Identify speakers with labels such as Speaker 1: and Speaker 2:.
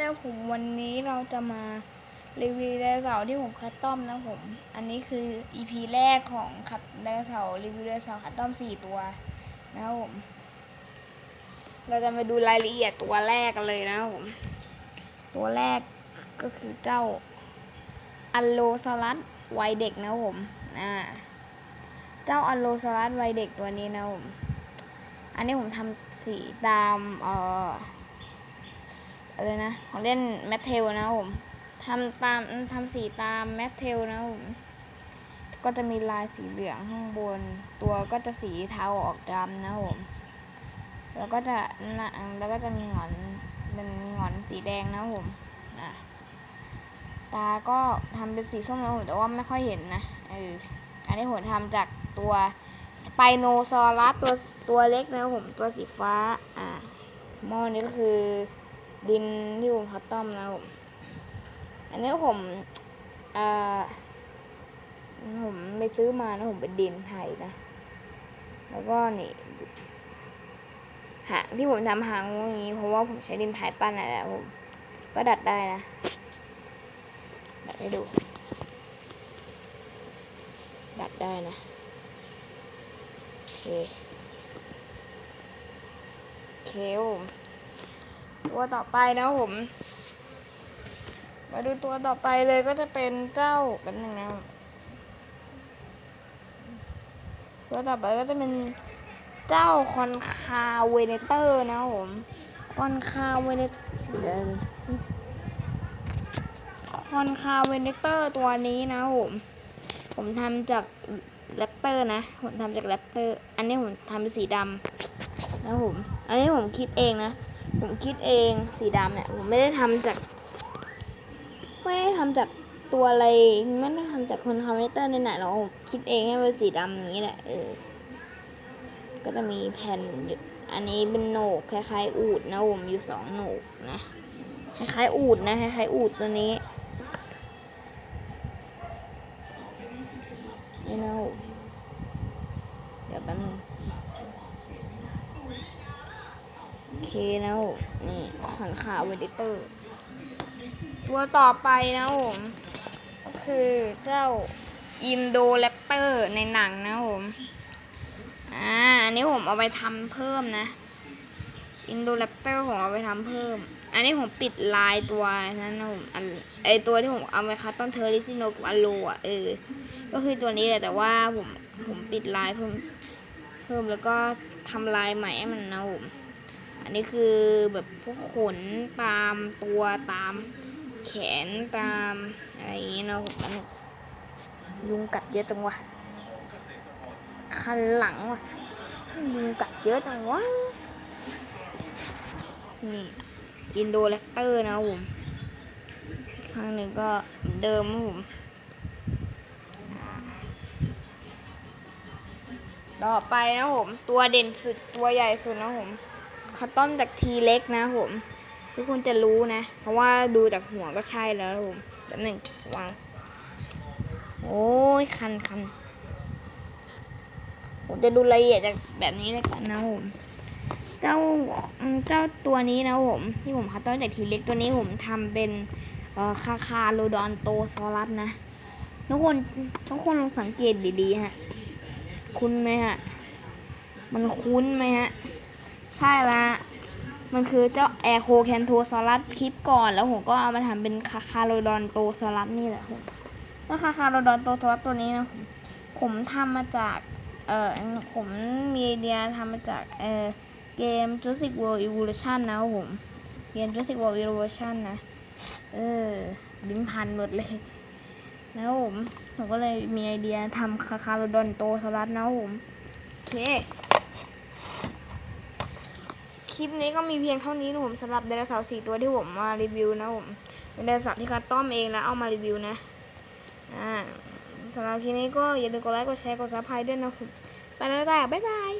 Speaker 1: เนี่ยผมวันนี้เราจะมารีวิวไดโนเสาร์ที่ผมคัดต้อมนะผม อันนี้คือ EP แรกของคัดไดโนเสาร์รีวิวไดโนเสาร์คัดต้อมสี่ตัวนะครับผม เราจะมาดูรายละเอียดตัวแรกกันเลยนะครับผม ตัวแรกก็คือเจ้าอัลโลซารัสวัยเด็กนะครับผมอ่าเจ้าอัลโลซารัสวัยเด็กตัวนี้นะครับผม อันนี้ผมทำสีตามเอ่อ อะไรนะของเล่นแมทเทลนะผมทำตามทำสีตามแมทเทลนะผมก็จะมีลายสีเหลืองข้างบน ตัวก็จะสีเทาออกดำนะผมแล้วก็จะนะแล้วก็จะมีหงอนเป็นหงอนสีแดงนะผมนะตาก็ทำเป็นสีส้มนะผมแต่ว่าไม่ค่อยเห็นนะเอออันนี้ผมทำจากตัวสไปโนซอรัสตัวตัวเล็กนะผมตัวสีฟ้าอ่ามอนี้ก็คือ ดินที่ผมคัสตอมนะผมอันนี้ผมอ่อผมไปซื้อมานะผมเป็นดินไทยนะ แล้วก็นี่หางที่ผมทำหางอย่างนี้เพราะว่าผมใช้ดินไทยปั้นอะไรผมก็ดัดได้นะดัดให้ดู ดัดได้นะโอเคโอเคผม ตัวต่อไปนะผม มาดูตัวต่อไปเลยก็จะเป็นเจ้าแบบหนึ่งนะตัวต่อไปก็จะเป็นเจ้าคอนคาเวเนเตอร์นะผมคอนคาเวเนเดี๋ยวคอนคาเวเนเตอร์ตัวนี้นะผมผมทำจากแรปเตอร์นะ ผมทำจากแรปเตอร์ อันนี้ผมทำเป็นสีดำนะผม อันนี้ผมคิดเองนะ ผมคิดเองสีดำเนี่ยผมไม่ได้ทำจาก ไม่ได้ทำจากตัวอะไรไม่ได้ทำจากคนคอมพิวเตอร์ในไหนหรอกผมคิดเองให้เป็นสีดำอย่างนี้แหละเออก็จะมีแผ่นอยู่อันนี้เป็นโหนกคล้ายๆ อูดนะผมอยู่สองโหนกนะคล้ายๆอูดนะคล้ายๆอูดตัวนี้นะผมเดี๋ยวแป๊บนึงโอ เคนะผมนี่ขอนขาวเวดิเตอร์ ตัวต่อไปนะผมก็คือเจ้าอินโดแรปเตอร์ในหนังนะผมอ่าอันนี้ผมเอาไปทำเพิ่มนะอินโดแรปเตอร์ผมเอาไปทำเพิ่ม อันนี้ผมปิดลายตัวนั้นนะผมไอตัวที่ผมเอาไปคัสตอมเทอร์ลิซิโนกับอโลอะเออ ก็คือตัวนี้แหละแต่ว่าผมผมปิดลายเพิ่มเพิ่มแล้วก็ทำลายใหม่ให้มันนะผม นนี้คือแบบพวกขนตามตัวตามแขนตามอะไรอย่างนี้นะผมอันนยุงกัดเยอะจังวะคันหลังวะยุงกัดเยอะจังวะนี่อินโดแรปเตอร์นะผมข้างหนึ่งก็เหมือนเดิมนะผมต่อไปนะผม ตัวเด่นสุดตัวใหญ่สุดนะผม คัตตอมจากทีเล็กนะผม ทุกคนจะรู้นะ เพราะว่าดูจากหัวก็ใช่แล้วผมแบบหนึ่งวาง โอ้ยคันคันผมจะดูรายละเอียดจากแบบนี้เลยกันนะผมเจ้าเจ้าตัวนี้นะผมที่ผมคัดต้นจากทีเล็กตัวนี้ผมทำเป็นเอ่อคาคาโลดอนโตซอรัสนะ ทุกคนทุกคนลองสังเกตดีๆฮะ คุ้นไหมฮะ มันคุ้นไหมฮะ ใช่ละ มันคือเจ้าแอร์โคแคนโทซอรัสคลิปก่อน แล้วผมก็เอามาทำเป็นคาคาโรดอนโตซอรัสนี่แหละผมแล้วคาคาโรดอนโตซอรัสตัวนี้นะผมผมทำมาจาก เออผมมีไอเดียทำมาจาก เออเกม Jurassic World Evolution นะผมเกม Jurassic World Evolution นะ เออลิ้นพันหมดเลยแล้วผมผมก็เลยมีไอเดียทำคาคาโรดอนโตซอรัสนะผม โอเค ลิปนี้ก็มีเพียงเท่านี้นะผมสำหรับไดโนเสาร์สี่ตัวที่ผมมารีวิวนะผมเป็นไดโนเสาร์ที่คัดตอมเองแล้วเอามารีวิวนะอ่าสำหรับคลิปนี้ก็อย่าลืมกดไลค์กดแชร์กดซับสไครต์ด้วยนะผมไปแล้วจ้าบ๊ายบาย